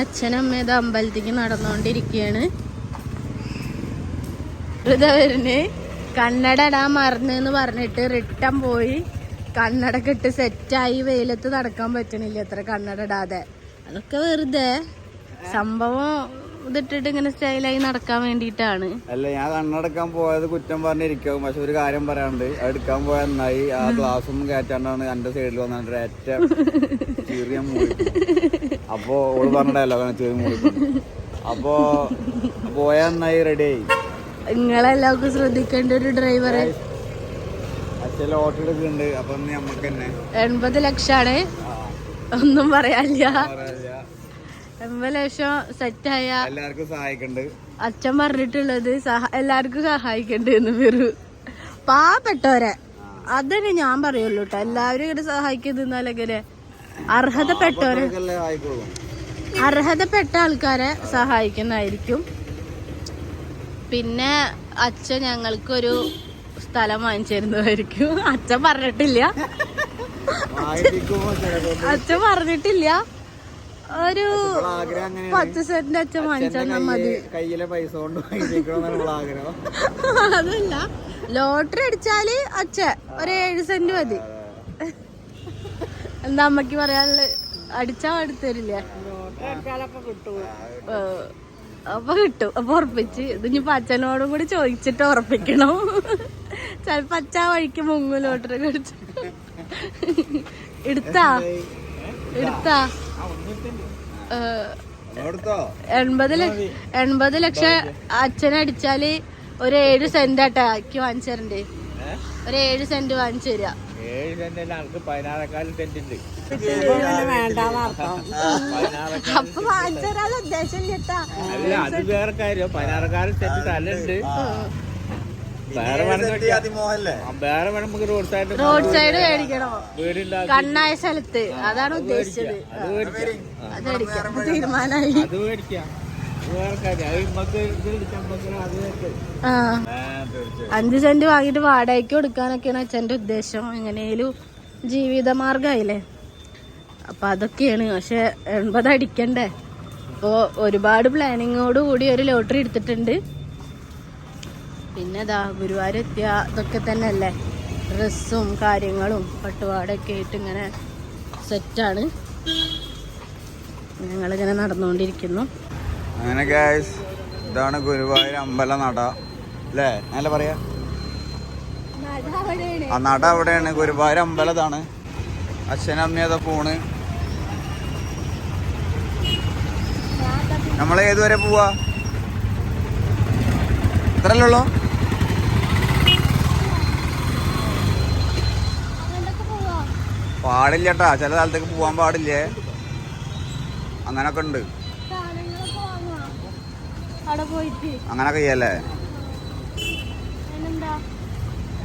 അച്ഛനമ്മ അമ്പലത്തേക്ക് നടന്നുകൊണ്ടിരിക്കുകയാണ്. വരുന്ന്. കണ്ണട ഇടാൻ മറന്നെന്ന് പറഞ്ഞിട്ട് റിട്ടൺ പോയി. കണ്ണട ഇട്ട് സെറ്റായി വെയിലത്ത് നടക്കാൻ പറ്റണില്ല. അത്ര കണ്ണട ഇടാതെ അതൊക്കെ വെറുതെ. സംഭവം ഇതിട്ടിട്ട് ഇങ്ങനെ സ്റ്റൈലായി നടക്കാൻ വേണ്ടിയിട്ടാണ്. അല്ല ഞാൻ കണ്ണടക്കാൻ പോയത് കുറ്റം പറഞ്ഞിരിക്കും. പക്ഷെ ഒരു കാര്യം പറയാണ്ട് എടുക്കാൻ പോയ നന്നായി. ആ ഗ്ലാസ് ഒന്നും കയറ്റാണ്ടാണ് എന്റെ സൈഡിൽ വന്നിട്ട് ഏറ്റവും ചെറിയ അപ്പൊ ഓൾ പറഞ്ഞല്ലോ അങ്ങനെ അപ്പോ മൂടി പോയ നന്നായി റെഡി ആയി. നിങ്ങളെല്ലാവർക്കും ശ്രദ്ധിക്കേണ്ട ഒരു ഓട്ടോ എടുക്കുന്നുണ്ട്. അപ്പൊ നമ്മക്ക് തന്നെ. എൺപത് ലക്ഷാണ്. ഒന്നും പറയാല്ല പറയാനില്ല. എൺപത് ലക്ഷം സെറ്റായ എല്ലാവർക്കും സഹായിക്കണ്ട്. അച്ഛൻ പറഞ്ഞിട്ടുള്ളത് എല്ലാവർക്കും സഹായിക്കണ്ട് എന്ന് പേരു പാവപ്പെട്ടവരെ. അതന്നെ ഞാൻ പറയുള്ളൂ കേട്ടോ എല്ലാവരും ഇങ്ങനെ സഹായിക്കുന്നാലെങ്ങനെ അർഹതപ്പെട്ടവരെ അർഹതപ്പെട്ട ആൾക്കാരെ സഹായിക്കുന്നതായിരിക്കും. പിന്നെ അച്ഛൻ ഞങ്ങൾക്കൊരു സ്ഥലം വാങ്ങിച്ചു തരുന്നതായിരിക്കും അച്ഛൻ പറഞ്ഞിട്ടില്ല. അച്ഛൻ പറഞ്ഞിട്ടില്ല. ഒരു പത്ത് സെന്റ് അച്ഛൻ വാങ്ങിച്ചാൽ മതി. കയ്യിലെ പൈസ കൊണ്ട് അതല്ല. ലോട്ടറി അടിച്ചാൽ അച്ഛ ഒരു ഏഴ് സെന്റ് മതി. എന്താ അമ്മയ്ക്ക് പറയാനുള്ള അടിച്ചാ അടുത്തരില്ലേ അപ്പൊ കിട്ടും. അപ്പൊ ഉറപ്പിച്ച്. ഇത് ഇനിയിപ്പൊ അച്ഛനോടും കൂടി ചോദിച്ചിട്ട് ഉറപ്പിക്കണം. ചെലപ്പോ അച്ഛ വഴിക്ക് മുങ്ങു ലോട്ടറി കടിച്ചു. എടുത്താ? എടുത്താ? എൺപത് ലക്ഷ എൺപത് ലക്ഷം അച്ഛനടിച്ചാൽ ഒരു ഏഴ് സെന്റ് ആട്ടാ. ആക്കി വാങ്ങിച്ചു തരണ്ടേ ഒരു ഏഴ് സെന്റ് വാങ്ങിച്ചു തരാ ഏഴ് സെന്റ് ആൾക്ക് പതിനാറേക്കാൽ സെന്റ് ഉണ്ട്. അല്ല അത് വേറെ കാര്യം. പതിനാറേക്കാൽ സെന്റ് സ്ഥലമുണ്ട്. വേറെ വേണമെങ്കിൽ വേറെ വേണം നമുക്ക് റോഡ് സൈഡ് റോഡ് സൈഡ് മേടിക്കണോ. കണ്ണായ സ്ഥലത്ത്. അതാണ് ഉദ്ദേശിച്ചത്. അത് മേടിക്കാം. തീരുമാനമായി. തീരുമാനായി അത് മേടിക്കാം. ആ. അഞ്ച് സെന്റ് വാങ്ങിയിട്ട് വാടകയ്ക്ക് കൊടുക്കാനൊക്കെയാണ് അച്ഛന്റെ ഉദ്ദേശം. എങ്ങനെയും ജീവിതമാർഗമായില്ലേ അപ്പം അതൊക്കെയാണ്. പക്ഷെ എൺപത് അടിക്കണ്ടേ? അപ്പോൾ ഒരുപാട് പ്ലാനിങ്ങോട് കൂടി ഒരു ലോട്ടറി എടുത്തിട്ടുണ്ട്. പിന്നെ ഇതാ ഗുരുവായൂർ എത്തിയ ഇതൊക്കെ തന്നെ അല്ലേ ഡ്രസ്സും കാര്യങ്ങളും പട്ടുപാടൊക്കെ ആയിട്ട് ഇങ്ങനെ സെറ്റാണ് ഞങ്ങളിങ്ങനെ നടന്നുകൊണ്ടിരിക്കുന്നു. അങ്ങനെ ഗായ്സ് ഇതാണ് ഗുരുവായൂർ അമ്പല നട. അല്ലേ? നല്ല പറയാ? ആ നട അവിടെയാണ്. ഗുരുവായൂർ അമ്പലതാണ് അച്ഛനമ്മയത പോണ്. നമ്മൾ ഏതുവരെ പോവാ? ഇത്രല്ലേ ഉള്ളൂ? പാടില്ല കേട്ടാ ചില സ്ഥലത്തേക്ക് പോവാൻ പാടില്ലേ? അങ്ങനൊക്കെ ഉണ്ട്. അവിടെ കഴിയല്ലേ ചെയ്യല്ലേ?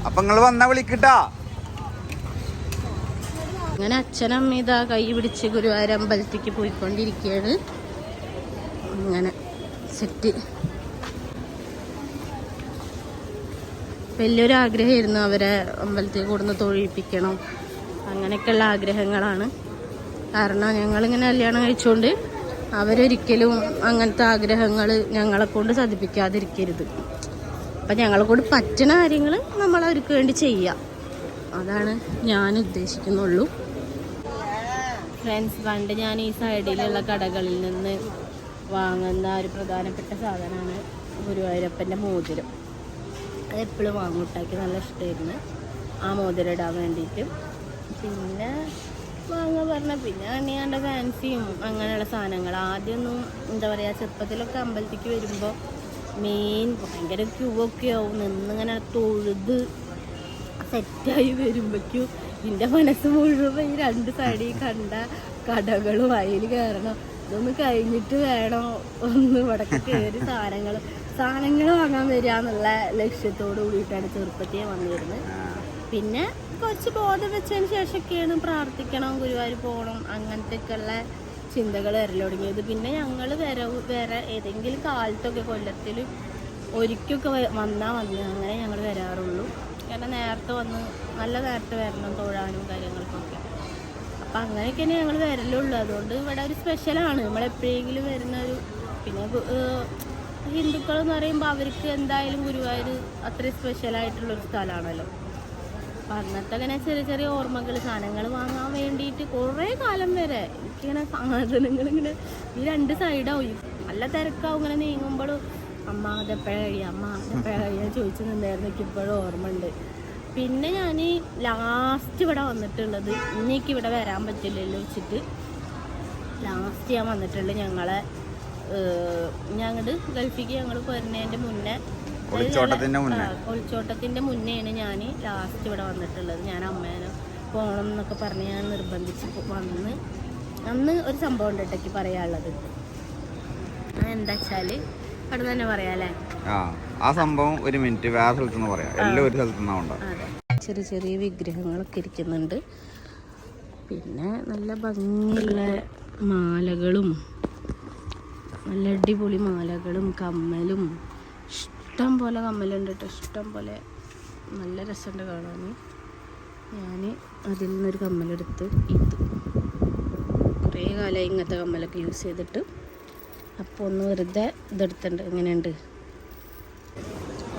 അപ്പൊ നിങ്ങൾ വന്നാ വിളിക്കട്ടാ അങ്ങനെ അച്ഛനമ്മ ഇതാ കൈ പിടിച്ച് ഗുരുവായൂർ അമ്പലത്തേക്ക് പോയിക്കൊണ്ടിരിക്കുകയാണ് അങ്ങനെ സെറ്റ്. വലിയൊരു ആഗ്രഹമായിരുന്നു അവരെ അമ്പലത്തിൽ കൂടുന്ന് തൊഴിപ്പിക്കണം അങ്ങനെയൊക്കെയുള്ള ആഗ്രഹങ്ങളാണ്. കാരണം ഞങ്ങളിങ്ങനെ കല്യാണം കഴിച്ചുകൊണ്ട് അവരൊരിക്കലും അങ്ങനത്തെ ആഗ്രഹങ്ങൾ ഞങ്ങളെക്കൊണ്ട് കൊണ്ട് സാധിപ്പിക്കാതിരിക്കരുത് അപ്പം ഞങ്ങളെ കൊണ്ട് പറ്റുന്ന കാര്യങ്ങൾ നമ്മൾ അവർക്ക് വേണ്ടി ചെയ്യാം. അതാണ് ഞാൻ ഉദ്ദേശിക്കുന്നുള്ളൂ. ഫ്രണ്ട്സ് പണ്ട് ഞാൻ ഈ സൈഡിലുള്ള കടകളിൽ നിന്ന് വാങ്ങുന്ന ഒരു പ്രധാനപ്പെട്ട സാധനമാണ് ഗുരുവായൂരപ്പന്റെ മോതിരം. അത് എപ്പോഴും വാങ്ങൂട്ടാക്കി നല്ല ഇഷ്ടമായിരുന്നു ആ മോതിരം ഇടാൻ വേണ്ടിയിട്ട്. പിന്നെ വാങ്ങുക പറഞ്ഞ പിന്നെ അണിയാണ്ട ഫാൻസിയും അങ്ങനെയുള്ള സാധനങ്ങൾ. ആദ്യമൊന്നും എന്താ പറയുക ചെറുപ്പത്തിലൊക്കെ അമ്പലത്തിക്ക് വരുമ്പോൾ മെയിൻ ഭയങ്കര ക്യൂ ഒക്കെ ആവും. നിന്നിങ്ങനെ തൊഴുത് സെറ്റായി വരുമ്പോഴേക്കും എന്റെ മനസ്സ് മുഴുവൻ ഈ രണ്ട് സൈഡിൽ കണ്ട കടകളും അതിൽ കയറണം ഇതൊന്ന് കഴിഞ്ഞിട്ട് വേണം ഒന്ന് ഇവിടേക്ക് കയറി സാധനങ്ങൾ സാധനങ്ങൾ വാങ്ങാൻ വരിക എന്നുള്ള ലക്ഷ്യത്തോട് കൂടിയിട്ടാണ് ചെറുപ്പത്തിയെ വന്നിരുന്നത്. പിന്നെ കുറച്ച് ബോധം വെച്ചതിന് ശേഷമൊക്കെയാണ് പ്രാർത്ഥിക്കണം ഗുരുവായൂർ പോകണം അങ്ങനത്തെയൊക്കെയുള്ള ചിന്തകൾ വരൽ തുടങ്ങിയത്. പിന്നെ ഞങ്ങൾ വേറെ വേറെ ഏതെങ്കിലും കാലത്തൊക്കെ കൊല്ലത്തിൽ ഒരിക്കലൊക്കെ വന്നാൽ മതി. അങ്ങനെ ഞങ്ങൾ വരാറുള്ളൂ. കാരണം നേരത്തെ വന്ന് നല്ല നേരത്തെ വരണം തൊഴാനും കാര്യങ്ങൾക്കൊക്കെ. അപ്പം അങ്ങനെയൊക്കെയാണ് ഞങ്ങൾ വരലുള്ളൂ. അതുകൊണ്ട് ഇവിടെ ഒരു സ്പെഷ്യലാണ്. നമ്മളെപ്പോഴെങ്കിലും വരുന്ന ഒരു പിന്നെ ഹിന്ദുക്കൾ എന്ന് പറയുമ്പോൾ അവർക്ക് എന്തായാലും ഗുരുവായൂർ അത്രയും സ്പെഷ്യലായിട്ടുള്ളൊരു സ്ഥലമാണല്ലോ. അപ്പം അങ്ങനത്തെ അങ്ങനെ ചെറിയ ചെറിയ ഓർമ്മകൾ സാധനങ്ങൾ വാങ്ങാൻ വേണ്ടിയിട്ട് കുറേ കാലം വരെ എനിക്കിങ്ങനെ സാധനങ്ങൾ ഇങ്ങനെ ഈ രണ്ട് സൈഡാവും നല്ല തിരക്കാവും ഇങ്ങനെ നീങ്ങുമ്പോഴും അമ്മ അതെപ്പോഴാണ് കഴിയുക അമ്മ അതെപ്പോഴാണ് കഴിയുക ചോദിച്ചു നിന്നായിരുന്നു എനിക്ക് ഇപ്പോഴും ഓർമ്മ ഉണ്ട് പിന്നെ ഞാൻ ലാസ്റ്റ് ഇവിടെ വന്നിട്ടുള്ളത് ഇനിക്ക് ഇവിടെ വരാൻ പറ്റില്ലല്ലോ വെച്ചിട്ട് ലാസ്റ്റ് ഞാൻ വന്നിട്ടുള്ളത് ഞങ്ങളെ ഞങ്ങൾ ഗൾഫിക്ക് ഞങ്ങൾ വരുന്നതിന്റെ മുന്നേ ഒളിച്ചോട്ടത്തിന്റെ മുന്നേ. ഒളിച്ചോട്ടത്തിന്റെ മുന്നെയാണ് ഞാൻ ലാസ്റ്റ് ഇവിടെ വന്നിട്ടുള്ളത്. ഞാൻ അമ്മേനെ പോകണം എന്നൊക്കെ പറഞ്ഞ് ഞാൻ നിർബന്ധിച്ച് വന്ന്. അന്ന് ഒരു സംഭവം ഉണ്ട് കേട്ടേക്ക് പറയാനുള്ളത്. എന്താ വെച്ചാൽ അവിടെ തന്നെ പറയാല്ലേ ആ സംഭവം ഒരു മിനിറ്റ് വേറെ സ്ഥലത്ത് നിന്ന് പറയാം. എല്ലാം ഒരു സ്ഥലത്ത് ഉണ്ടാവും ചെറിയ ചെറിയ വിഗ്രഹങ്ങളൊക്കെ ഇരിക്കുന്നുണ്ട്. പിന്നെ നല്ല ഭംഗിയുള്ള മാലകളും നല്ല അടിപൊളി മാലകളും കമ്മലും ഇഷ്ടം പോലെ കമ്മലുണ്ട് കേട്ടോ ഇഷ്ടം പോലെ നല്ല രസമുണ്ട് കാണാൻ. ഞാൻ അതിൽ നിന്നൊരു കമ്മലെടുത്ത് ഇത് കുറേ കാലമായി ഇങ്ങനത്തെ കമ്മലൊക്കെ യൂസ് ചെയ്തിട്ട്. അപ്പോൾ ഒന്ന് വെറുതെ ഇതെടുത്തിട്ടുണ്ട്. എങ്ങനെയുണ്ട്?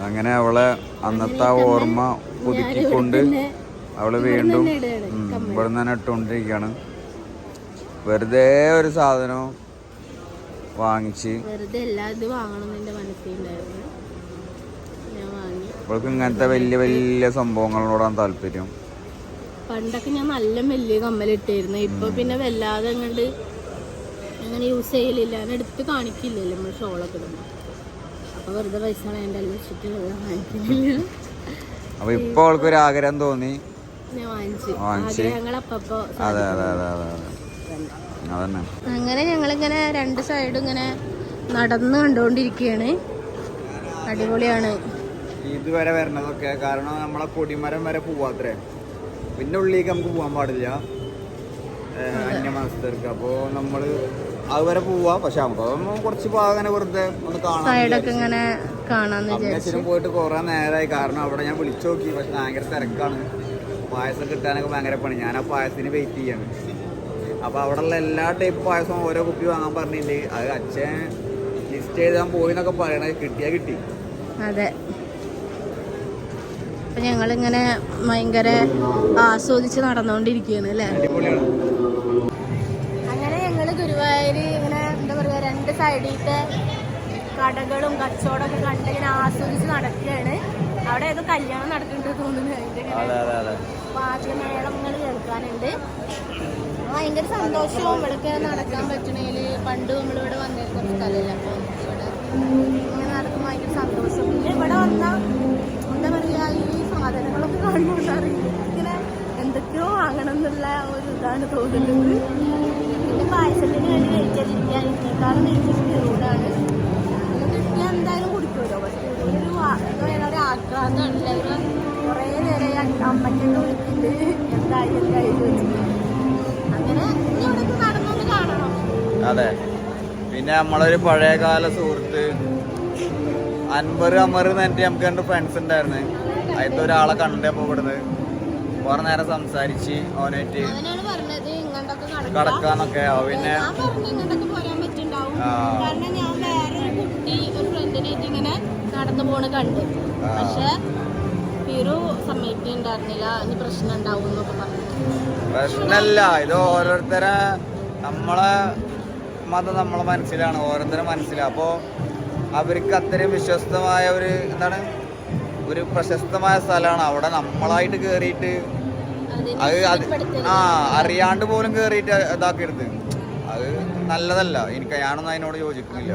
അങ്ങനെ അവളെ അന്നത്തെ ആ ഓർമ്മ പുതുക്കിക്കൊണ്ട് അവൾ വീണ്ടും ഇവിടെ നിന്ന് തന്നെ ഇട്ടുകൊണ്ടിരിക്കുകയാണ്. വെറുതെ ഒരു സാധനം വാങ്ങിച്ച് വെറുതെ എല്ലാ ഇത് വാങ്ങണം എന്റെ മനസ്സിലുണ്ടായിരുന്നു അവൾക്ക് ഇങ്ങനത്തെ വലിയ വലിയ സംഭവങ്ങളോടാണ് താല്പര്യം. പണ്ടൊക്കെ ഞാൻ നല്ല വലിയ കമ്മലിട്ടായിരുന്നു ഇപ്പൊ പിന്നെ വല്ലാതെ അങ്ങോട്ട് അങ്ങനെ യൂസ് ചെയ്യലില്ല. ഞാൻ എടുത്ത് കാണിക്കില്ലല്ലോ നമ്മൾ ഷോളൊക്കെ ഇടുമ്പോൾ അപ്പൊ വെറുതെ പൈസ വെച്ചിട്ട് വാങ്ങിക്കുന്നില്ല അപ്പൊ ഇപ്പൊ അവൾക്കൊരു ആഗ്രഹം തോന്നി? അങ്ങനെ ഞങ്ങളിങ്ങനെ രണ്ട് സൈഡും ഇങ്ങനെ നടന്ന് കണ്ടുകൊണ്ടിരിക്കുകയാണ് അടിപൊളിയാണ്. ഇതുവരെ വരണതൊക്കെ കാരണം നമ്മളെ കൊടിമരം വരെ പോവാത്രേ. പിന്നെ ഉള്ളിലേക്ക് നമുക്ക് പോകാൻ പാടില്ല. അന്യമാസത്തേക്ക് അപ്പോൾ നമ്മൾ അതുവരെ പോവാ. പക്ഷെ നമുക്ക് കുറച്ച് അങ്ങനെ വെറുതെ ഒന്ന് കാണാൻ പോയിട്ട് കുറെ നേരമായി കാരണം അവിടെ ഞാൻ വിളിച്ചു നോക്കി. പക്ഷെ ഭയങ്കര തിരക്കാണ്. പായസം കിട്ടാനൊക്കെ ഭയങ്കര പണി. ഞാൻ ആ പായസത്തിന് വെയിറ്റ് ചെയ്യാണ്. അപ്പോൾ അവിടെയുള്ള എല്ലാ ടൈപ്പ് പായസവും ഓരോ കുപ്പി വാങ്ങാൻ പറഞ്ഞില്ലേ? അത് അച്ഛൻ ലിസ്റ്റ് ചെയ്താൽ പോയിന്നൊക്കെ പറയണത് കിട്ടിയാ കിട്ടി. അതെ. അപ്പൊ ഞങ്ങളിങ്ങനെ ഭയങ്കര ആസ്വദിച്ച് നടന്നുകൊണ്ടിരിക്കുകയാണ് അല്ലേ? അങ്ങനെ ഞങ്ങൾ ഗുരുവായൂർ ഇങ്ങനെ എന്താ പറയുക രണ്ട് സൈഡിലത്തെ കടകളും കച്ചവടമൊക്കെ കണ്ട് ഇങ്ങനെ ആസ്വദിച്ച് നടക്കുകയാണ്. അവിടെ ഏതോ കല്യാണം നടക്കുന്നുണ്ട് തോന്നുന്നു അതിന്റെ ഇങ്ങനെ അതെ അതെ അതെ. വാദ്യമേളങ്ങൾ കേൾക്കാനുണ്ട്. ഭയങ്കര സന്തോഷവും ഇവിടെ നടക്കാൻ പറ്റണേൽ പണ്ട് നമ്മളിവിടെ വന്നിരുന്ന സ്ഥലമല്ല അപ്പോൾ ഇവിടെ ഇങ്ങനെ നടക്കുമ്പോൾ ഭയങ്കര സന്തോഷം പിന്നെ ഇവിടെ വന്ന എന്താ പറയുക ഈ കാണുമ്പോൾ ഇങ്ങനെ എന്തൊക്കെയോ വാങ്ങണം എന്നുള്ള ഒരു ഇതാണ് തോന്നുന്നത്. പിന്നെ പായസത്തിന് വേണ്ടി വെച്ചിരിക്കാൻ കാരണം ഞാൻ എന്തായാലും കുടിക്കുമല്ലോ പക്ഷെ ഒരു ഒരു ആക്രാന്താണ് കുറേ നേരം അമ്മയ്ക്കൊക്കെ വിളിച്ചിട്ട് അങ്ങനെ അതെ. പിന്നെ നമ്മളൊരു പഴയകാല സുഹൃത്ത് അൻവർ അമർ എന്നിട്ട് നമുക്ക് രണ്ട് ഫ്രണ്ട്സ് ഉണ്ടായിരുന്നു. അതിലത്തെ ഒരാളെ കണ്ടേ ഇവിടുന്ന്. കുറെ നേരം സംസാരിച്ച് അവനായിട്ട് കടക്കാന്നൊക്കെ. പിന്നെ നടന്നു പോണ കണ്ടു. പക്ഷെ ഫിറു സമ്മതിക്കുന്നുണ്ടായിരുന്നില്ല ഇനി പ്രശ്നം ഉണ്ടാവും എന്നൊക്കെ പറഞ്ഞു. പ്രശ്നമല്ല ഇത് ഓരോരുത്തരെ നമ്മളെ മതം നമ്മളെ മനസ്സിലാണ്. ഓരോരുത്തരെ മനസ്സിലാണ് അപ്പോൾ അവർക്ക് അത്രയും വിശ്വസ്തമായ ഒരു എന്താണ് ഒരു പ്രശസ്തമായ സ്ഥലമാണ്. അവിടെ നമ്മളായിട്ട് കയറിയിട്ട് അത് ആ അറിയാണ്ട് പോലും കയറിയിട്ട് ഇതാക്കരുത്. അത് നല്ലതല്ല. എനിക്ക് ഞാനൊന്നും അതിനോട് യോജിക്കുന്നില്ല.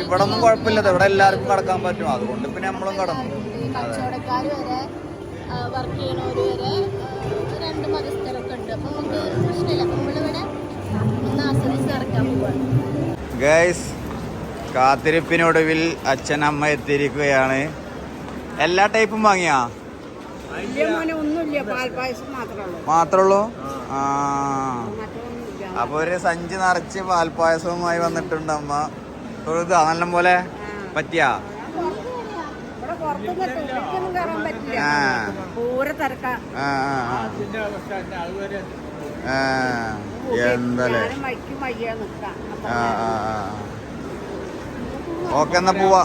ഇവിടെ ഒന്നും കുഴപ്പമില്ല. ഇവിടെ എല്ലാവർക്കും കടക്കാൻ പറ്റും. അതുകൊണ്ട് പിന്നെ നമ്മളും കടന്നു. വർക്ക് ചെയ്യണവര് വരെ രണ്ട് മതസ്ഥരൊക്കെ ഉണ്ട്. അപ്പൊ നമുക്ക് പ്രശ്നമില്ല. അപ്പൊ നമ്മളിവിടെ ഒന്ന് ആസ്വദിച്ച് നടക്കാൻ പോവാണ്. ഗൈസ് കാത്തിരിപ്പിനൊടുവിൽ അച്ഛൻ അമ്മ എത്തിയിരിക്കുകയാണ്. എല്ലാ ടൈപ്പും വാങ്ങിയാ? മാത്രമുള്ളൂ ആ. അപ്പൊ ഒരു സഞ്ചി നിറച്ച് പാൽപ്പായസവുമായി വന്നിട്ടുണ്ട് അമ്മ. തൊഴുതാ നല്ല പോലെ പറ്റിയാ? എന്തല്ലേ? ആ ആ ആ. ഓക്കെ എന്നാ പോവാ.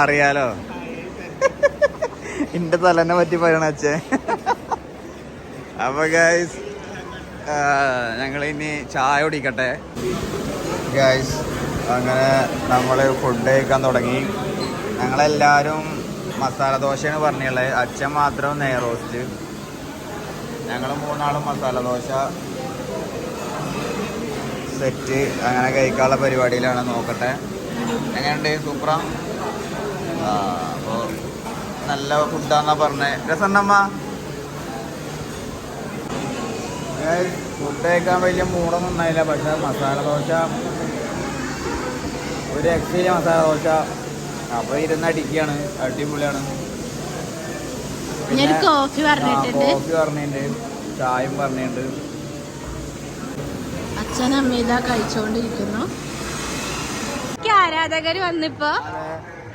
അറിയാലോ. എന്റെ തലനെ പറ്റി പറയണ അച്ഛേ. അപ്പൊ ഗൈസ് ഞങ്ങൾ ഇനി ചായ കുടിക്കട്ടെ. ഗൈസ് അങ്ങനെ നമ്മൾ ഫുഡ് കഴിക്കാൻ തുടങ്ങി. ഞങ്ങളെല്ലാവരും മസാല ദോശയാണ് പറഞ്ഞുള്ളത് അച്ഛൻ മാത്രം നെയ്റോസ്റ്റ് ഞങ്ങൾ മൂന്നാളും മസാല ദോശ സെറ്റ് അങ്ങനെ കഴിക്കാനുള്ള പരിപാടിയിലാണ് നോക്കട്ടെ. എങ്ങനെയുണ്ട്? സൂപ്പറ? അപ്പോൾ നല്ല ഫുഡാന്നാ പറഞ്ഞേ. രസണ്ണമ്മ ഫുഡ് കഴിക്കാൻ വലിയ മൂടൊന്നും ഉണ്ടായില്ല. പക്ഷേ മസാല ദോശ ഒരു എക്സിലെ മസാല ദോശ. അപ്പോൾ ഇരുന്ന് അടിക്കുകയാണ്. അടിപൊളിയാണ്. ഞാനൊരു കോഫി പറഞ്ഞിട്ടുണ്ട്. കോഫി പറഞ്ഞിട്ടുണ്ട്. ചായയും പറഞ്ഞിട്ടുണ്ട്. അച്ഛൻ അമ്മ ഇതാ കഴിച്ചോണ്ടിരിക്കുന്നു. ആരാധകർ വന്നിപ്പോ?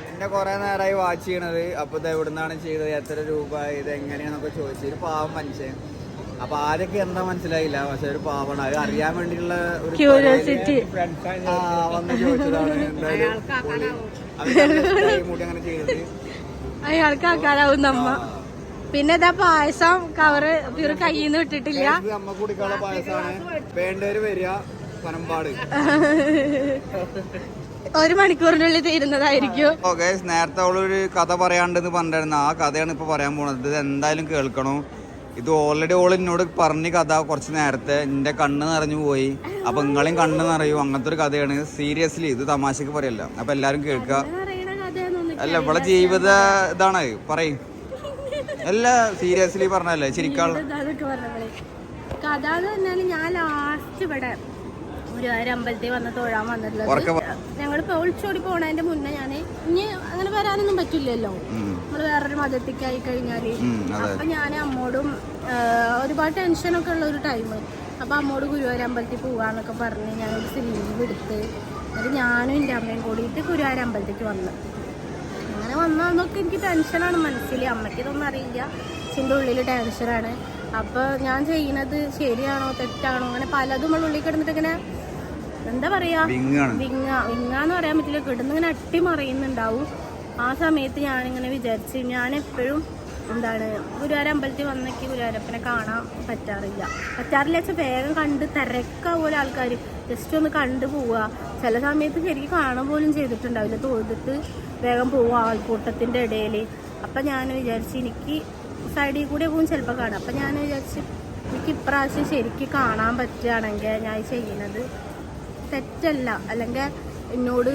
എന്നെ കുറെ നേരമായി വാച്ച് ചെയ്യണത്. അപ്പൊ ഇത് എവിടുന്നാണ് ചെയ്തത്. എത്ര രൂപ ഇത് എങ്ങനെയാന്നൊക്കെ ചോദിച്ചു. ഒരു പാവം മനുഷ്യൻ. അപ്പൊ ആരൊക്കെ എന്താ മനസ്സിലായില്ല. പക്ഷെ ഒരു പാവമാണ് അത് അറിയാൻ വേണ്ടിയുള്ള ഒരു വന്ന് ചോദിച്ചതാണ്. എന്തായാലും അങ്ങനെ ചെയ്തത്. അയാൾക്ക് ആക്കാനാവും നമ്മ. പിന്നെ ഇതാ പായസം കവറ് പ്യൂർ കയ്യിന്ന് നിന്ന് വിട്ടിട്ടില്ല അമ്മ കുടിക്കാനുള്ള പായസമാണ് വേണ്ടവര് വരിക പനമ്പാട് ഒരു മണിക്കൂറിനുള്ളിൽ തീരുന്നതായിരിക്കും. ഓ ഗൈസ് നേരത്തെ അവളൊരു കഥ പറയാണ്ടെന്ന് പറഞ്ഞിരുന്നു. ആ കഥയാണ് ഇപ്പൊ പറയാൻ പോണത്. ഇത് എന്തായാലും കേൾക്കണം. ഇത് ഓൾറെഡി ഓൾ എന്നോട് പറഞ്ഞ കഥ കുറച്ച് നേരത്തെ എന്റെ കണ്ണ് നിറഞ്ഞു പോയി. അപ്പൊ നിങ്ങളെയും കണ്ണ് നിറയും. അങ്ങനത്തെ ഒരു കഥയാണ്. സീരിയസ്ലി ഇത് തമാശക്ക് പറയല്ല. അപ്പൊ എല്ലാരും കേൾക്കുക. അല്ല ഇവിടെ ജീവിത ഇതാണ്. പറയും. അല്ല സീരിയസ്ലി പറഞ്ഞല്ലേ ശരിക്കാൾ അതൊക്കെ കഥ എന്ന് പറഞ്ഞാൽ ഞാൻ ലാസ്റ്റ് ഇവിടെ ഒരു അമ്പലത്തിൽ വന്ന് തൊഴാൻ വന്നിട്ടുള്ളത്. ഉറക്കെ പ- ഞങ്ങളിപ്പോ ഒളിച്ചോടി പോണതിന്റെ മുന്നേ ഞാൻ ഇനി അങ്ങനെ വരാനൊന്നും പറ്റില്ലല്ലോ. നമ്മൾ വേറൊരു മതത്തിക്കായി കഴിഞ്ഞാൽ. അപ്പൊ ഞാൻ അമ്മോടും ഒരുപാട് ടെൻഷനൊക്കെ ഉള്ള ഒരു ടൈം അപ്പൊ അമ്മോട് ഗുരുവായൂർ അമ്പലത്തിൽ പോവാന്നൊക്കെ പറഞ്ഞ് ഞാനൊരു ലീവ് എടുത്ത് എന്നിട്ട് ഞാനും എന്റെ അമ്മയും കൂടിയിട്ട് ഗുരുവായൂർ അമ്പലത്തേക്ക് വന്നു. അങ്ങനെ വന്നതെന്നൊക്കെ എനിക്ക് ടെൻഷനാണ് മനസ്സിൽ അമ്മയ്ക്ക് ഇതൊന്നും അറിയില്ല. ചിന്റെ ഉള്ളിൽ ടെൻഷനാണ് അപ്പോൾ ഞാൻ ചെയ്യുന്നത് ശരിയാണോ തെറ്റാണോ? അങ്ങനെ പലതും നമ്മൾ ഉള്ളിൽ കിടന്നിട്ട് ഇങ്ങനെ എന്താ പറയാ? വിങ്ങ. വിങ്ങാന്ന് പറയാൻ പറ്റില്ല. കിടന്ന് ഇങ്ങനെ അട്ടിമറിയുന്നുണ്ടാവും ആ സമയത്ത് ഞാനിങ്ങനെ വിചാരിച്ച് ഞാൻ എപ്പോഴും എന്താണ് ഗുരുവായൂർ അമ്പലത്തിൽ വന്നേക്ക് ഗുരുവായൂരപ്പനെ കാണാൻ പറ്റാറില്ല. പറ്റാറില്ല വെച്ചാൽ വേഗം കണ്ട് തിരക്കാവുമല്ലോ ആൾക്കാർ ജസ്റ്റ് ഒന്ന് കണ്ടു പോവുക ചില സമയത്ത് ശരിക്കും കാണാൻ പോലും ചെയ്തിട്ടുണ്ടാവില്ല. തൊഴുതിട്ട് വേഗം പോവും ആൾക്കൂട്ടത്തിന്റെ ഇടയിൽ അപ്പം ഞാൻ വിചാരിച്ച് എനിക്ക് സൈഡിൽ കൂടെ പോകും ചിലപ്പോൾ കാണാം. അപ്പം ഞാൻ വിചാരിച്ച് എനിക്ക് ഇപ്രാവശ്യം ശരിക്ക് കാണാൻ പറ്റുകയാണെങ്കിൽ ഞാൻ ചെയ്യുന്നത് തെറ്റല്ല. അല്ലെങ്കിൽ എന്നോട്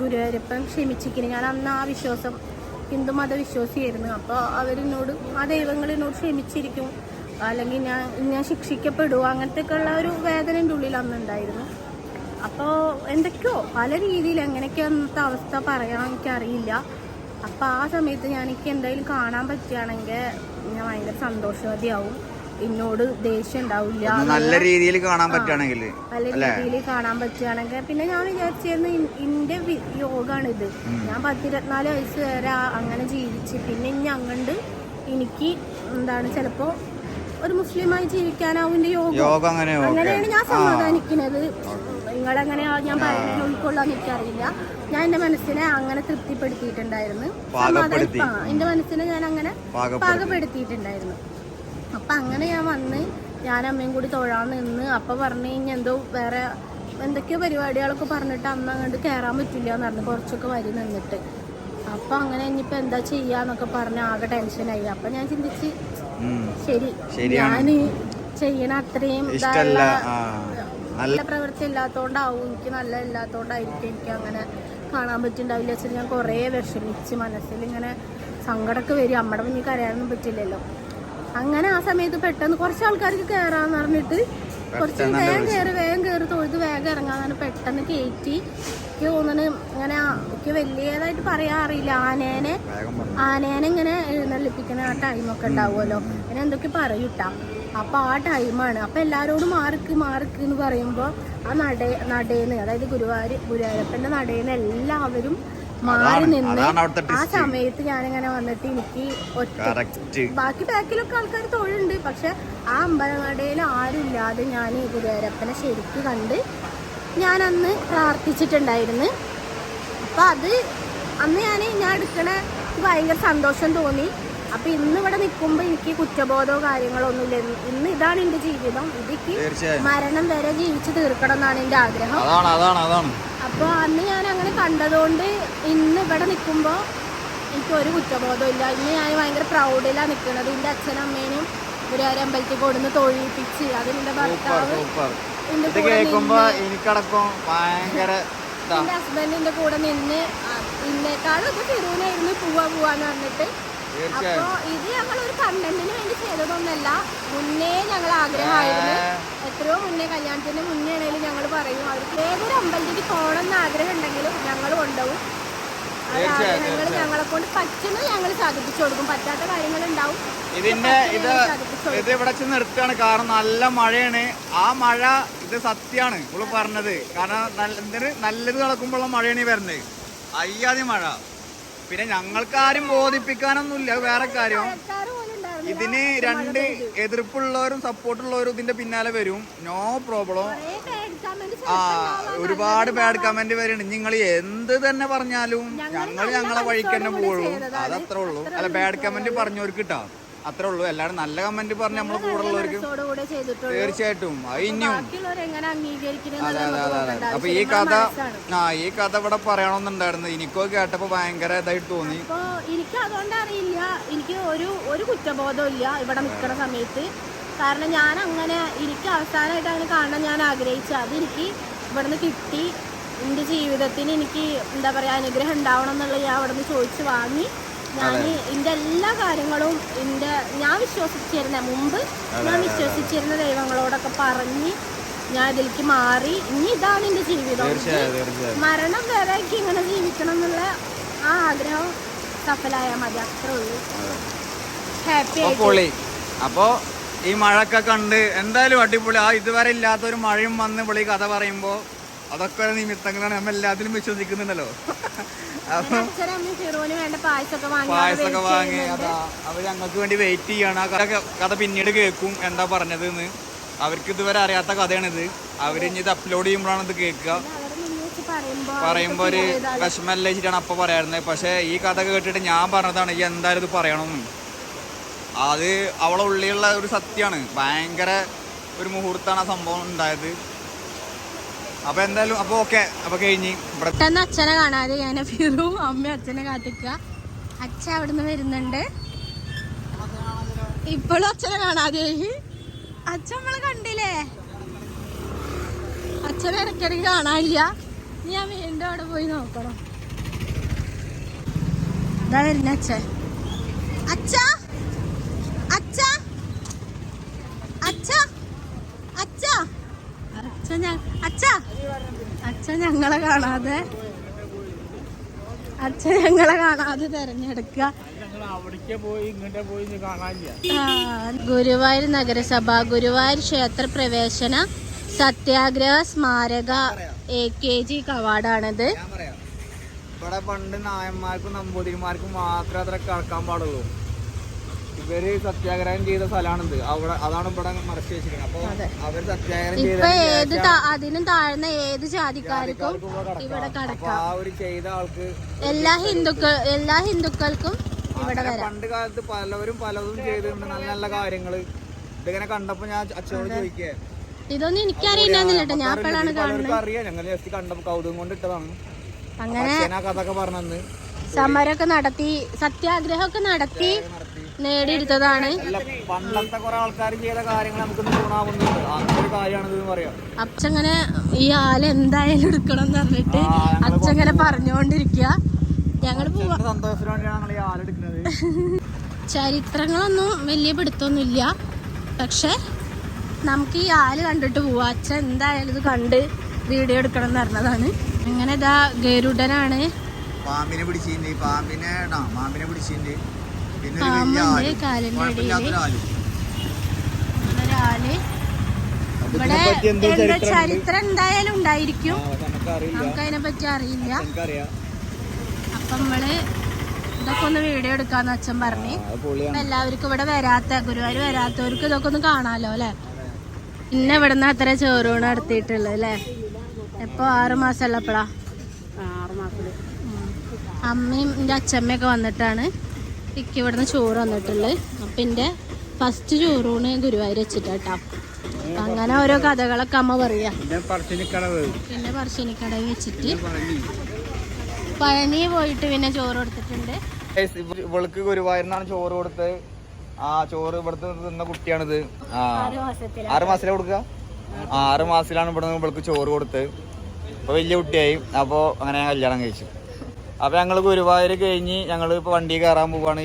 ഗുരുവായൂരപ്പൻ ക്ഷമിച്ചിരിക്കുന്നു. ഞാൻ അന്ന് ആ വിശ്വാസം ഹിന്ദു മത വിശ്വാസിയായിരുന്നു അപ്പോൾ അവരെന്നോട് ആ ദൈവങ്ങൾ എന്നോട് ക്ഷമിച്ചിരിക്കും. അല്ലെങ്കിൽ ഞാൻ ഞാൻ ശിക്ഷിക്കപ്പെടുമോ അങ്ങനത്തെയൊക്കെയുള്ള ഒരു വേദന എന്റെ ഉള്ളിൽ അന്നുണ്ടായിരുന്നു അപ്പോൾ എന്തൊക്കെയോ പല രീതിയിൽ എങ്ങനെയൊക്കെ അന്നത്തെ അവസ്ഥ പറയാൻ എനിക്കറിയില്ല. അപ്പോൾ ആ സമയത്ത് ഞാൻ എനിക്ക് എന്തായാലും കാണാൻ പറ്റുകയാണെങ്കിൽ ഞാൻ ഭയങ്കര സന്തോഷവതിയാവും. എന്നോട് ദേഷ്യം ഉണ്ടാവില്ല. നല്ല രീതിയിൽ കാണാൻ പറ്റുകയാണെങ്കിൽ പല രീതിയിൽ കാണാൻ പറ്റുകയാണെങ്കിൽ പിന്നെ ഞാൻ വിചാരിച്ചിരുന്നു യോഗാണ് ഇത് ഞാൻ പത്തിരുപത്തിനാല് വയസ്സ് വരെ അങ്ങനെ ജീവിച്ച് പിന്നെ ഇനി അങ്ങണ്ട് എനിക്ക് എന്താണ് ചിലപ്പോ ഒരു മുസ്ലിമായി ജീവിക്കാനാവും എന്റെ യോഗ. അങ്ങനെയാണ് ഞാൻ സമാധാനിക്കുന്നത്. നിങ്ങളെങ്ങനെയാ ഞാൻ പറയുന്നതിന് ഉൾക്കൊള്ളാന്ന് എനിക്കറിയില്ല. ഞാൻ എന്റെ മനസ്സിനെ അങ്ങനെ തൃപ്തിപ്പെടുത്തിയിട്ടുണ്ടായിരുന്നു. സമാധാനം- ആ, എന്റെ മനസ്സിനെ ഞാൻ അങ്ങനെ പാകപ്പെടുത്തി. പാകപ്പെടുത്തിയിട്ടുണ്ടായിരുന്നു. അപ്പൊ അങ്ങനെ ഞാൻ വന്ന് ഞാൻ അമ്മയും കൂടി തൊഴാൻ നിന്ന് അപ്പൊ പറഞ്ഞു കഴിഞ്ഞാൽ എന്തോ വേറെ എന്തൊക്കെയോ പരിപാടികളൊക്കെ പറഞ്ഞിട്ട് അന്ന് അങ്ങോട്ട് കയറാൻ പറ്റില്ല എന്ന് പറഞ്ഞു കുറച്ചൊക്കെ വരി നിന്നിട്ട്. അപ്പൊ അങ്ങനെ ഇനിയിപ്പോ എന്താ ചെയ്യാന്നൊക്കെ പറഞ്ഞ് ആകെ ടെൻഷനായി അപ്പൊ ഞാൻ ചിന്തിച്ച് ഉം. ശരി ശരിയാണ്. ഞാൻ ചെയ്യണ അത്രയും ഇഷ്ടല്ല. ഇതായുള്ള ആ. നല്ല പ്രവൃത്തി ഇല്ലാത്തോണ്ടാവും. എനിക്ക് നല്ല ഇല്ലാത്തോണ്ടായിരിക്കും എനിക്ക് അങ്ങനെ കാണാൻ പറ്റുണ്ടാവില്ല വെച്ചാൽ ഞാൻ കുറേ വിഷമിച്ച് മനസ്സിൽ ഇങ്ങനെ സങ്കടമൊക്കെ വരും. അമ്മയുടെ മുന്നിൽ കരയാനൊന്നും പറ്റില്ലല്ലോ. അങ്ങനെ ആ സമയത്ത് പെട്ടെന്ന് കുറച്ച് ആൾക്കാർക്ക് കയറാന്ന് പറഞ്ഞിട്ട് കുറച്ച് വേഗം കയറി വേഗം കയറി തൊഴുത് വേഗം ഇറങ്ങാന്ന് പെട്ടെന്ന് കയറ്റി എനിക്ക് തോന്നണ് ഇങ്ങനെ എനിക്ക് വലിയതായിട്ട് പറയാൻ അറിയില്ല. ആനേനെ ആനേനെ ഇങ്ങനെ എഴുന്നള്ളിപ്പിക്കുന്ന ആ ടൈമൊക്കെ ഉണ്ടാവുമല്ലോ. അങ്ങനെ എന്തൊക്കെ പറയൂട്ടാ? അപ്പൊ ആ ടൈമാണ് അപ്പൊ എല്ലാരോടും മാർക്ക് മാർക്ക് എന്ന് പറയുമ്പോൾ ആ നട നടേന്ന് അതായത് ഗുരുവായൂർ ഗുരുവായൂരപ്പന്റെ നടേന്ന് എല്ലാവരും മാറി നിന്ന് ആ. സമയത്ത് ഞാനിങ്ങനെ വന്നിട്ട് എനിക്ക് ഒറ്റ ബാക്കി ബാക്കിലൊക്കെ ആൾക്കാർ തൊഴിലുണ്ട് പക്ഷെ ആ അമ്പലനടയിൽ ആരും ഇല്ലാതെ ഞാൻ ഗുരുവായൂരപ്പനെ ശരിക്ക് കണ്ട് ഞാൻ അന്ന് പ്രാർത്ഥിച്ചിട്ടുണ്ടായിരുന്നു. അപ്പൊ അത് അന്ന് ഞാൻ ഞാൻ എടുക്കണ ഭയങ്കര സന്തോഷം തോന്നി. അപ്പൊ ഇന്ന് ഇവിടെ നിൽക്കുമ്പോ എനിക്ക് കുറ്റബോധമോ കാര്യങ്ങളോ ഒന്നുമില്ല. ഇന്ന് ഇന്ന് ഇതാണ് എന്റെ ജീവിതം. ഇതിക്ക് മരണം വരെ ജീവിച്ചു തീർക്കണം എന്നാണ് എന്റെ ആഗ്രഹം. അപ്പൊ അന്ന് ഞാൻ അങ്ങനെ കണ്ടതുകൊണ്ട് ഇന്ന് ഇവിടെ നിൽക്കുമ്പോൾ എനിക്ക് ഒരു കുറ്റബോധവും ഇല്ല. ഇന്ന് ഞാൻ ഭയങ്കര പ്രൗഡിലാണ് നിൽക്കുന്നത് എന്റെ അച്ഛനും അമ്മേനും ഒരു അമ്പലത്തിൽ കൊടുന്ന് തൊഴിപ്പിച്ച് അതിന്റെ ഭർത്താവ് എന്റെ ഹസ്ബൻഡിന്റെ കൂടെ നിന്ന് എനിക്കടക്കം ഭയങ്കര ഇതാ. എന്റെ കൂടെ നിന്ന് ആ, ഇന്നേക്കാളും ഒക്കെ തിരുവനായിരുന്നു പോവാ പോവാന്ന് പറഞ്ഞിട്ട് അപ്പോൾ ഇത് ഞങ്ങൾ ഒരു കണ്ടന്റിന് വേണ്ടി ചെയ്തതൊന്നല്ല. മുന്നേ ഞങ്ങൾ ആഗ്രഹമായിരുന്നു. എത്രയോ മുന്നേ കല്യാണത്തിന്റെ മുന്നേ ആണെങ്കിലും ഞങ്ങൾ പറയും അവർക്ക് ഏതൊരു അമ്പലത്തിലേക്ക് പോകണം എന്ന് ആഗ്രഹം ഉണ്ടെങ്കിലും ഞങ്ങൾ കൊണ്ടുപോകും ഞങ്ങൾ ഞങ്ങളെ കൊണ്ട് പറ്റുന്നത് ഞങ്ങൾ സാധിപ്പിച്ചു കൊടുക്കും. പറ്റാത്ത കാര്യങ്ങൾ ഉണ്ടാവും ഇതിന്റെ ഇത് ഇത് ഇവിടെ ചെന്ന് നിർത്തുകയാണ്. കാരണം നല്ല മഴയാണ്. ആ മഴ ഇത് സത്യമാണ്. ഇവൾ പറഞ്ഞത്. കാരണം എന്തിന്? നല്ലത് നടക്കുമ്പോഴുള്ള മഴയാണ് ഈ വരുന്നത്. അയ്യാതി മഴ. പിന്നെ ഞങ്ങൾക്കാരും ബോധിപ്പിക്കാനൊന്നുമില്ല. അത് വേറെ കാര്യം. ഇതിന് രണ്ട് എതിർപ്പുള്ളവരും സപ്പോർട്ടുള്ളവരും ഇതിന്റെ പിന്നാലെ വരും. നോ പ്രോബ്ലം ആ ഒരുപാട് ബാഡ് കമന്റ് വരുന്നുണ്ട്. നിങ്ങൾ എന്ത് തന്നെ പറഞ്ഞാലും ഞങ്ങൾ ഞങ്ങളെ വഴിക്ക് തന്നെ പോവുള്ളൂ. അതത്രേ ഉള്ളൂ. അല്ല ബാഡ് കമന്റ് പറഞ്ഞവർക്ക് കിട്ടാ അത്രേ ഉള്ളൂ. എല്ലാവരും നല്ല കമന്റ് പറഞ്ഞ് നമ്മൾ കൂടെ ഉള്ളവർക്ക് തീർച്ചയായിട്ടും. അത് ഇനിയും അതെ അതെ അതെ അതെ. അപ്പൊ ഈ കഥ ആ ഈ കഥ ഇവിടെ പറയണമെന്നുണ്ടായിരുന്നു. എനിക്കോ കേട്ടപ്പോ ഭയങ്കര ഇതായിട്ട് തോന്നി. എനിക്ക് അതുകൊണ്ട് അറിയില്ല. എനിക്ക് ഒരു ഒരു കുറ്റബോധവും ഇല്ല ഇവിടെ നിൽക്കുന്ന സമയത്ത്. കാരണം ഞാൻ അങ്ങനെ എനിക്ക് അവസാനമായിട്ട് അങ്ങനെ കാണാൻ ഞാൻ ആഗ്രഹിച്ചു. അതെനിക്ക് ഇവിടുന്ന് കിട്ടി. എന്റെ ജീവിതത്തിന് എനിക്ക് എന്താ പറയുക അനുഗ്രഹം ഉണ്ടാവണം എന്നുള്ളത് ഞാൻ അവിടെ നിന്ന് ചോദിച്ച് വാങ്ങി. ഞാൻ എന്റെ എല്ലാ കാര്യങ്ങളും എന്റെ ഞാൻ വിശ്വസിച്ചിരുന്ന മുമ്പ് ഞാൻ വിശ്വസിച്ചിരുന്ന ദൈവങ്ങളോടൊക്കെ പറഞ്ഞ് ഞാൻ ഇതിലേക്ക് മാറി. ഇനി ഇതാണ് എന്റെ ജീവിതം. മരണം വരെ എനിക്ക് ഇങ്ങനെ ജീവിക്കണം എന്നുള്ള ആ ആഗ്രഹം സഫലായ മതി. അത്രേ ഉള്ളൂ. ഹാപ്പി അപ്പൊ ആയിട്ട്. പൊളി. അപ്പോ ഈ മഴയൊക്കെ കണ്ട് എന്തായാലും അടിപൊളി. ആ ഇതുവരെ ഇല്ലാത്തൊരു മഴയും വന്ന് പൊളി കഥ പറയുമ്പോ അതൊക്കെ ഒരു നിമിത്തങ്ങളാണ് നമ്മൾ എല്ലാത്തിലും വിശ്വസിക്കുന്നുണ്ടല്ലോ അപ്പൊ പായസമൊക്കെ വാങ്ങി അതാ അവർ ഞങ്ങൾക്ക് വേണ്ടി വെയിറ്റ് ചെയ്യാണ്. ആ കഥ കഥ പിന്നീട് കേൾക്കും എന്താ പറഞ്ഞത് എന്ന് അവർക്ക് ഇതുവരെ അറിയാത്ത കഥയാണിത്. അവരിഞ്ഞ് ഇത് അപ്ലോഡ് ചെയ്യുമ്പോഴാണ് ഇത് കേൾക്കുക. പറയുമ്പോൾ ഒരു വിഷമല്ല വെച്ചിട്ടാണ് അപ്പൊ പറയാറുന്നത്. പക്ഷെ ഈ കഥ കേട്ടിട്ട് ഞാൻ പറഞ്ഞതാണ് ഈ എന്തായാലും ഇത് പറയണമെന്ന് അത് അവളെ ഉള്ളിലുള്ള ഒരു സത്യമാണ്. ഭയങ്കര ഒരു മുഹൂർത്താണ് ആ സംഭവം ഉണ്ടായത്. അപ്പൊ എന്തായാലും അപ്പൊ ഓക്കെ. അപ്പൊ കഴിഞ്ഞ് പെട്ടെന്ന് അച്ഛനെ കാണാതെ ഞാൻ ഫിറും അമ്മ അച്ഛനെ കാത്തിക്ക അച്ഛൻ അവിടുന്ന് വരുന്നുണ്ട്. ഇപ്പോഴും അച്ഛനെ കാണാതെ. അച്ഛൻ നമ്മളെ കണ്ടില്ലേ? അച്ഛനെ ഇടയ്ക്കിടയ്ക്ക് കാണാനില്ല. ഞാൻ വീണ്ടും അവിടെ പോയി നോക്കണം. ഇതാ വരുന്ന അച്ഛൻ. അച്ഛ! അച്ഛ! അച്ഛ! അച്ഛ! അച്ഛ ഞാൻ അച്ഛ! അച്ഛൻ ഞങ്ങളെ കാണാതെ. അച്ഛൻ ഞങ്ങളെ കാണാതെ തെരഞ്ഞെടുക്കുക. ഗുരുവായൂർ നഗരസഭ ഗുരുവായൂർ ക്ഷേത്ര പ്രവേശന സത്യാഗ്രഹ സ്മാരക എ കെ ജി കവാടാണിത്. ഇവിടെ പണ്ട് നായന്മാർക്കും നമ്പൂതിരിമാർക്കും മാത്രമേ അത്ര കടക്കാൻ പാടുള്ളൂ. ഇവർ സത്യാഗ്രഹം ചെയ്ത സ്ഥലമാണിത് അവിടെ അതാണ് ഇവിടെ മറച്ചു വെച്ചിരിക്കുന്നത്. അപ്പൊ അവർ സത്യാഗ്രഹം ഇപ്പൊ ചെയ്ത ഏത് താ- അതിനും താഴ്ന്ന ഏത് ജാതിക്കാർക്കും ഇവിടെ അപ്പൊ കടക്കാം. ആ ഒരു ചെയ്ത ആൾക്ക് എല്ലാ ഹിന്ദുക്കൾ എല്ലാ ഹിന്ദുക്കൾക്കും ഇവിടെ അങ്ങനെ വരാം. പണ്ട് കാലത്ത് പലവരും പലതും ചെയ്തിട്ടുണ്ട് നല്ല നല്ല കാര്യങ്ങൾ. ഇതിങ്ങനെ കണ്ടപ്പോ ഞാൻ അച്ഛനോട് ചോദിക്കേ ഇതൊന്നും എനിക്കറിയില്ല കേട്ടോ. ഞാൻ അപ്പോഴാണ് കാണുന്നത് പലർക്കും അറിയാം. ഞങ്ങൾ ജസ്റ്റ് കണ്ടപ്പോ കൗതുകം കൊണ്ട് ഇട്ടതാണ്. അങ്ങനെ അച്ഛൻ ആ കഥയൊക്കെ പറഞ്ഞന്ന്. സമരമൊക്കെ നടത്തി സത്യാഗ്രഹമൊക്കെ നടത്തി. നേടിയെടുത്തതാണ്. പണ്ടത്തെ കുറെ ആൾക്കാർ ചെയ്ത കാര്യങ്ങൾ നമുക്ക് അച്ഛങ്ങനെ ഈ ആൽ എന്തായാലും എടുക്കണം എന്ന് പറഞ്ഞിട്ട് അച്ഛങ്ങനെ പറഞ്ഞുകൊണ്ടിരിക്കുക ഞങ്ങൾ ചരിത്രങ്ങളൊന്നും വലിയ പിടുത്തൊന്നുമില്ല. പക്ഷെ നമുക്ക് ഈ ആൽ കണ്ടിട്ട് പോവാ. അച്ഛൻ എന്തായാലും ഇത് കണ്ട് വീഡിയോ എടുക്കണം എന്ന് പറഞ്ഞതാണ്. അങ്ങനെ ഇതാ ഗരുഡനാണ്. പാമ്പിനെ പിടിച്ചിട്ടുണ്ട്. പാമ്പിനെ ആ പാമ്പിനെ പിടിച്ചിട്ടുണ്ട്. പാമ്പുണ്ട് ഒരാൽ ഇവിടെ എന്താ ചരിത്രം എന്തായാലും ഉണ്ടായിരിക്കും. നമുക്ക് അതിനെ പറ്റി അറിയില്ല. അപ്പൊ നമ്മൾ ഇതൊക്കെ ഒന്ന് വീഡിയോ എടുക്കാന്ന് അച്ഛൻ പറഞ്ഞു. എല്ലാവർക്കും ഇവിടെ വരാത്ത ഗുരുവായൂർ വരാത്തവർക്ക് ഇതൊക്കെ ഒന്ന് കാണാലോ അല്ലെ? ഇന്ന ഇവിടുന്ന് അത്ര ചോറൂണ് നടത്തിയിട്ടുള്ളത് അല്ലേ? എപ്പോ? ആറു മാസം ഉള്ളപ്പോഴാ ആറ് മാസത്തിൽ. അമ്മയും എന്റെ അച്ഛമ്മയൊക്കെ വന്നിട്ടാണ്. ഇക്ക് ഇവിടുന്ന് ചോറ് വന്നിട്ടുള്ളത് അപ്പം എന്റെ ഫസ്റ്റ് ചോറൂണ് ഗുരുവായൂർ വെച്ചിട്ടാട്ടോ. അങ്ങനെ ഓരോ കഥകളൊക്കെ അമ്മ പറയാ. പിന്നെ പറശ്ശിനിക്കടവ്. വെച്ചിട്ട് പഴനി പോയിട്ട് പിന്നെ ചോറ് കൊടുത്തിട്ടുണ്ട്. ഇവൾക്ക് ഗുരുവായൂരിനാണ് ചോറ് കൊടുത്തത്. ആ ചോറ് ഇവിടുത്തെ തിന്ന കുട്ടിയാണിത്. ആ. ആറ് മാസത്തില. കൊടുക്കുക ആ ആറ് മാസത്തിലാണ് ഇവിടെ ഇവൾക്ക് ചോറ് കൊടുത്തത്. അപ്പൊ വലിയ കുട്ടിയായി. അപ്പോ അങ്ങനെ ഞാൻ കല്യാണം കഴിച്ചു. അപ്പൊ ഞങ്ങൾ ഗുരുവായൂർ കഴിഞ്ഞ് ഞങ്ങൾ ഇപ്പൊ വണ്ടി കയറാൻ പോവാണ്.